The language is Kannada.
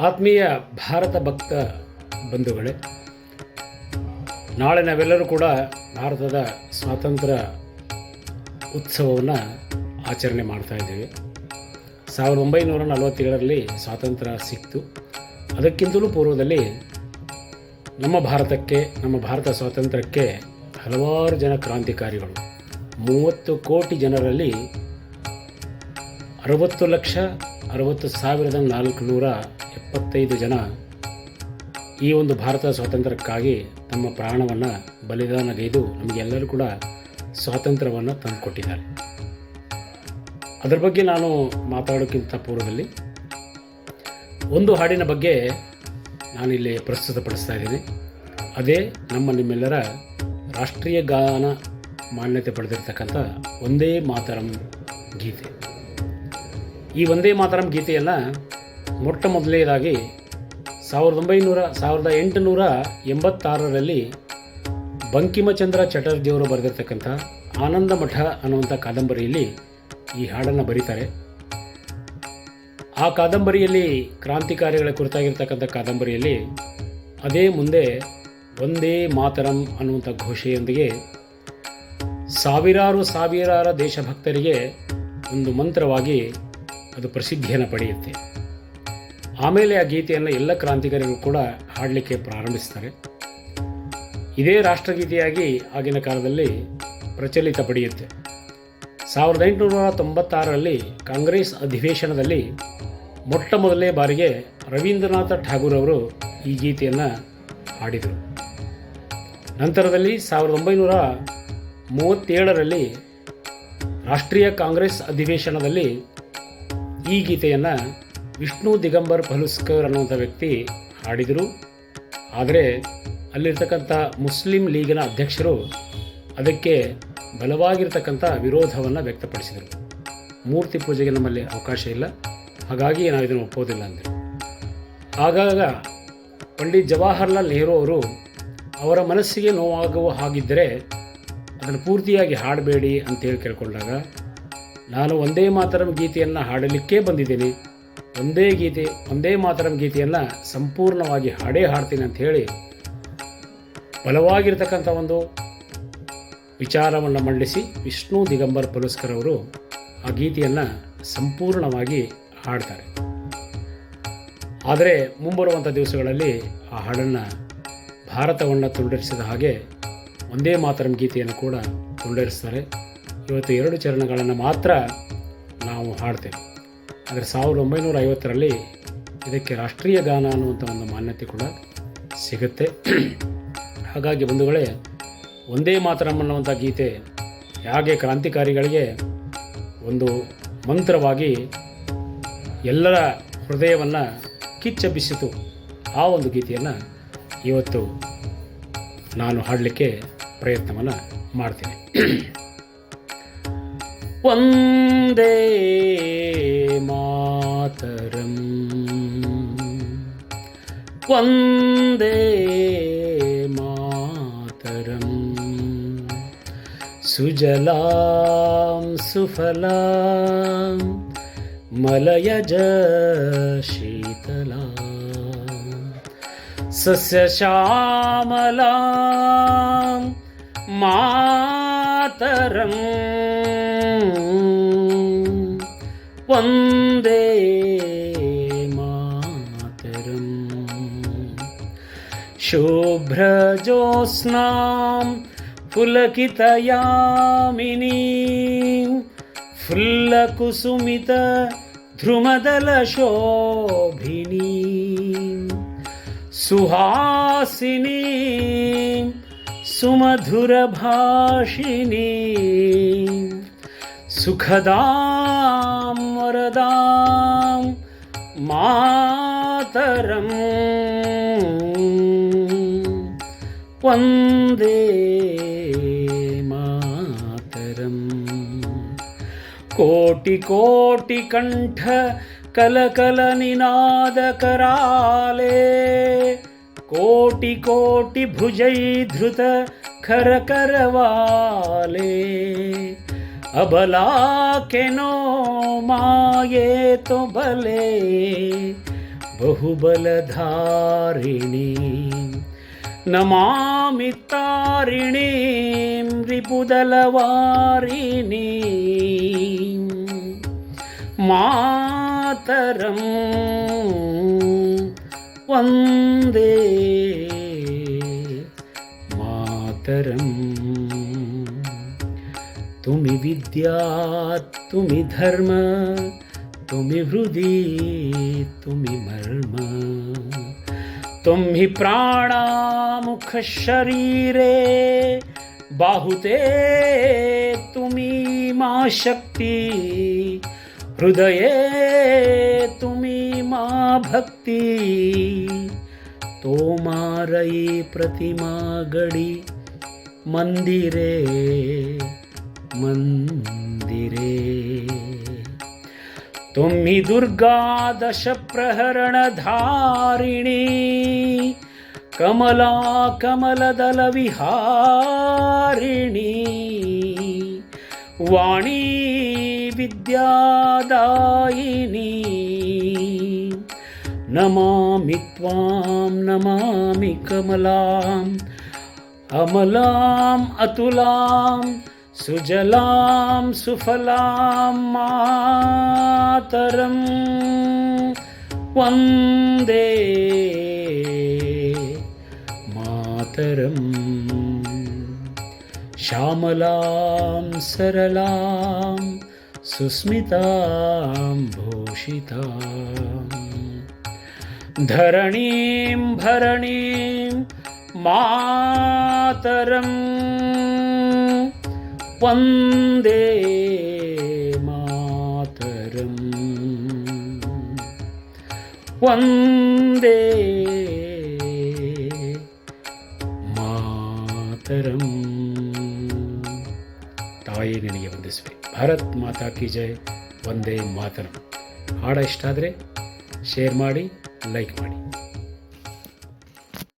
ಆತ್ಮೀಯ ಭಾರತ ಭಕ್ತ ಬಂಧುಗಳೇ, ನಾಳೆ ನಾವೆಲ್ಲರೂ ಕೂಡ ಭಾರತದ ಸ್ವಾತಂತ್ರ್ಯ ಉತ್ಸವವನ್ನು ಆಚರಣೆ ಮಾಡ್ತಾ ಇದ್ದೇವೆ. ಸಾವಿರದ ಒಂಬೈನೂರ ನಲವತ್ತೇಳರಲ್ಲಿ ಸ್ವಾತಂತ್ರ್ಯ ಸಿಕ್ತು. ಅದಕ್ಕಿಂತಲೂ ಪೂರ್ವದಲ್ಲಿ ನಮ್ಮ ಭಾರತಕ್ಕೆ, ನಮ್ಮ ಭಾರತ ಸ್ವಾತಂತ್ರ್ಯಕ್ಕೆ ಹಲವಾರು ಜನ ಕ್ರಾಂತಿಕಾರಿಗಳು, ಮೂವತ್ತು ಕೋಟಿ ಜನರಲ್ಲಿ ಅರವತ್ತು ಲಕ್ಷ ಅರವತ್ತು ಸಾವಿರದ ನಾಲ್ಕುನೂರ ಎಪ್ಪತ್ತೈದು ಜನ ಈ ಒಂದು ಭಾರತ ಸ್ವಾತಂತ್ರ್ಯಕ್ಕಾಗಿ ತಮ್ಮ ಪ್ರಾಣವನ್ನು ಬಲಿದಾನಗೈದು ನಮಗೆಲ್ಲರೂ ಕೂಡ ಸ್ವಾತಂತ್ರ್ಯವನ್ನು ತಂದುಕೊಟ್ಟಿದ್ದಾರೆ. ಅದರ ಬಗ್ಗೆ ನಾನು ಮಾತಾಡೋಕ್ಕಿಂತ ಪೂರ್ವದಲ್ಲಿ ಒಂದು ಹಾಡಿನ ಬಗ್ಗೆ ನಾನಿಲ್ಲಿ ಪ್ರಸ್ತುತಪಡಿಸ್ತಾ ಇದ್ದೀನಿ. ಅದೇ ನಮ್ಮ ನಿಮ್ಮೆಲ್ಲರ ರಾಷ್ಟ್ರೀಯ ಗಾನ ಮಾನ್ಯತೆ ಪಡೆದಿರ್ತಕ್ಕಂಥ ಒಂದೇ ಮಾತರಂ ಗೀತೆ. ಈ ಒಂದೇ ಮಾತರಂ ಗೀತೆಯನ್ನು ಮೊಟ್ಟ ಮೊದಲನೇದಾಗಿ ಸಾವಿರದ ಒಂಬೈನೂರ, ಸಾವಿರದ ಎಂಟುನೂರ ಎಂಬತ್ತಾರರಲ್ಲಿ ಬಂಕಿಮಚಂದ್ರ ಚಟರ್ಜಿಯವರು ಬರೆದಿರ್ತಕ್ಕಂಥ ಆನಂದ ಮಠ ಅನ್ನುವಂಥ ಕಾದಂಬರಿಯಲ್ಲಿ ಈ ಹಾಡನ್ನು ಬರೀತಾರೆ. ಆ ಕಾದಂಬರಿಯಲ್ಲಿ ಕ್ರಾಂತಿಕಾರಿಗಳ ಕುರಿತಾಗಿರ್ತಕ್ಕಂಥ ಕಾದಂಬರಿಯಲ್ಲಿ ಅದೇ ಮುಂದೆ ಒಂದೇ ಮಾತರಂ ಅನ್ನುವಂಥ ಘೋಷೆಯೊಂದಿಗೆ ಸಾವಿರಾರು ಸಾವಿರಾರು ದೇಶಭಕ್ತರಿಗೆ ಒಂದು ಮಂತ್ರವಾಗಿ ಅದು ಪ್ರಸಿದ್ಧಿಯನ್ನು ಪಡೆಯುತ್ತೆ. ಆಮೇಲೆ ಆ ಗೀತೆಯನ್ನು ಎಲ್ಲ ಕ್ರಾಂತಿಕಾರಿಗಳು ಕೂಡ ಹಾಡಲಿಕ್ಕೆ ಪ್ರಾರಂಭಿಸ್ತಾರೆ. ಇದೇ ರಾಷ್ಟ್ರಗೀತೆಯಾಗಿ ಆಗಿನ ಕಾಲದಲ್ಲಿ ಪ್ರಚಲಿತ ಪಡೆಯುತ್ತೆ. ಸಾವಿರದ ಎಂಟುನೂರ ತೊಂಬತ್ತಾರರಲ್ಲಿ ಕಾಂಗ್ರೆಸ್ ಅಧಿವೇಶನದಲ್ಲಿ ಮೊಟ್ಟ ಮೊದಲನೇ ಬಾರಿಗೆ ರವೀಂದ್ರನಾಥ ಠಾಗೂರ್ ಅವರು ಈ ಗೀತೆಯನ್ನು ಹಾಡಿದರು. ನಂತರದಲ್ಲಿ ಸಾವಿರದ ಒಂಬೈನೂರ ಮೂವತ್ತೇಳರಲ್ಲಿ ರಾಷ್ಟ್ರೀಯ ಕಾಂಗ್ರೆಸ್ ಅಧಿವೇಶನದಲ್ಲಿ ಈ ಗೀತೆಯನ್ನು ವಿಷ್ಣು ದಿಗಂಬರ್ ಪಲುಸ್ಕರ್ ಅನ್ನುವಂಥ ವ್ಯಕ್ತಿ ಹಾಡಿದರು. ಆದರೆ ಅಲ್ಲಿರ್ತಕ್ಕಂಥ ಮುಸ್ಲಿಂ ಲೀಗಿನ ಅಧ್ಯಕ್ಷರು ಅದಕ್ಕೆ ಬಲವಾಗಿರ್ತಕ್ಕಂಥ ವಿರೋಧವನ್ನು ವ್ಯಕ್ತಪಡಿಸಿದರು. ಮೂರ್ತಿ ಪೂಜೆಗೆ ನಮ್ಮಲ್ಲಿ ಅವಕಾಶ ಇಲ್ಲ. ಹಾಗಾಗಿ ನಾವು ಇದನ್ನು ಒಪ್ಪೋದಿಲ್ಲ ಅಂದರು. ಆಗಾಗ ಪಂಡಿತ್ ಜವಾಹರ್ಲಾಲ್ ನೆಹರು ಅವರು ಅವರ ಮನಸ್ಸಿಗೆ ನೋವಾಗುವ ಹಾಗಿದ್ದರೆ ಅದನ್ನು ಪೂರ್ತಿಯಾಗಿ ಹಾಡಬೇಡಿ ಅಂತೇಳಿ ಕೇಳ್ಕೊಂಡಾಗ ನಾನು ಒಂದೇ ಮಾತರಂ ಗೀತೆಯನ್ನು ಹಾಡಲಿಕ್ಕೇ ಬಂದಿದ್ದೀನಿ. ಒಂದೇ ಗೀತೆ, ಒಂದೇ ಮಾತರಂ ಗೀತೆಯನ್ನು ಸಂಪೂರ್ಣವಾಗಿ ಹಾಡೇ ಹಾಡ್ತೀನಿ ಅಂತ ಹೇಳಿ ಬಲವಾಗಿರ್ತಕ್ಕಂಥ ಒಂದು ವಿಚಾರವನ್ನು ಮಂಡಿಸಿ ವಿಷ್ಣು ದಿಗಂಬರ್ ಪುಲಸ್ಕರ್ ಅವರು ಆ ಗೀತೆಯನ್ನು ಸಂಪೂರ್ಣವಾಗಿ ಹಾಡ್ತಾರೆ. ಆದರೆ ಮುಂಬರುವಂಥ ದಿವಸಗಳಲ್ಲಿ ಆ ಹಾಡನ್ನು ಭಾರತವನ್ನು ತುಂಡರಿಸಿದ ಹಾಗೆ ಒಂದೇ ಮಾತರಂ ಗೀತೆಯನ್ನು ಕೂಡ ತುಂಡರಿಸ್ತಾರೆ. ಇವತ್ತು ಎರಡು ಚರಣಗಳನ್ನು ಮಾತ್ರ ನಾವು ಹಾಡ್ತೇವೆ. ಆದರೆ ಸಾವಿರದ ಒಂಬೈನೂರ ಐವತ್ತರಲ್ಲಿ ಇದಕ್ಕೆ ರಾಷ್ಟ್ರೀಯ ಗಾನ ಅನ್ನುವಂಥ ಒಂದು ಮಾನ್ಯತೆ ಕೂಡ ಸಿಗುತ್ತೆ. ಹಾಗಾಗಿ ಬಂಧುಗಳೇ, ಒಂದೇ ಮಾತರಂ ಅನ್ನುವಂಥ ಗೀತೆ ಹೇಗೆ ಕ್ರಾಂತಿಕಾರಿಗಳಿಗೆ ಒಂದು ಮಂತ್ರವಾಗಿ ಎಲ್ಲರ ಹೃದಯವನ್ನು ಕಿಚ್ಚಬಿಸಿತು ಆ ಒಂದು ಗೀತೆಯನ್ನು ಇವತ್ತು ನಾನು ಹಾಡಲಿಕ್ಕೆ ಪ್ರಯತ್ನವನ್ನು ಮಾಡ್ತೀನಿ. वन्दे मातरम्। वन्दे मातरम्। सुजलां सुफलां मलयज शीतला। सस्यश्यामलां मा மாதரம் வந்தே மாதரம் శుభ్రజోత్స్నాం పులకితయామిని. ఫుల్లకుసుమిత ధ్రుమదలశోభిని సుహాసిని सुमधुरभाषिणीं सुखदां वरदां मातरम् वन्दे मातरम् कोटिकोटिकण्ठ कलकलनिनादकराले कोटिकोटिभुजैधृत खरकरवाले अबला के नो माये तो भले बहुबलधारिणीं नमामि तारिणीं रिपुदलवारिणीं मातरं वंदे निरतरम् तुमि विद्या तुमि धर्म तुमि हृदि तुमि मर्म। तुम हि प्राणामुखशरीरे बाहुते तुमि मा शक्ति। हृदये तुमि मा भक्ति। तोमारयि प्रतिमा गडी। मन्दिरे मन्दिरे तुम्बि दुर्गादशप्रहरणधारिणी कमला कमलदलविहारिणी। वाणी विद्यादायिनी। नमामि त्वां नमामि कमलाम्। अमलाम् अतुलां सुजलां सुफलां मातरं वन्दे मातरम्। श्यामलां सरलां सुस्मितां भूषिताम्। धरणीं भरणीं मातरं वन्दे मातरम् वन्दे ಮಾತರಂ ತಾಯಿ ನಿನಗೆ ವಂದಿಸುವೆ ಭಾರತ್ ಮಾತಾ ಕಿ ಜೈ ಒಂದೇ ಮಾತರಂ ಹಾಡ ಇಷ್ಟ ಆದರೆ ಶೇರ್ ಮಾಡಿ ಲೈಕ್ ಮಾಡಿ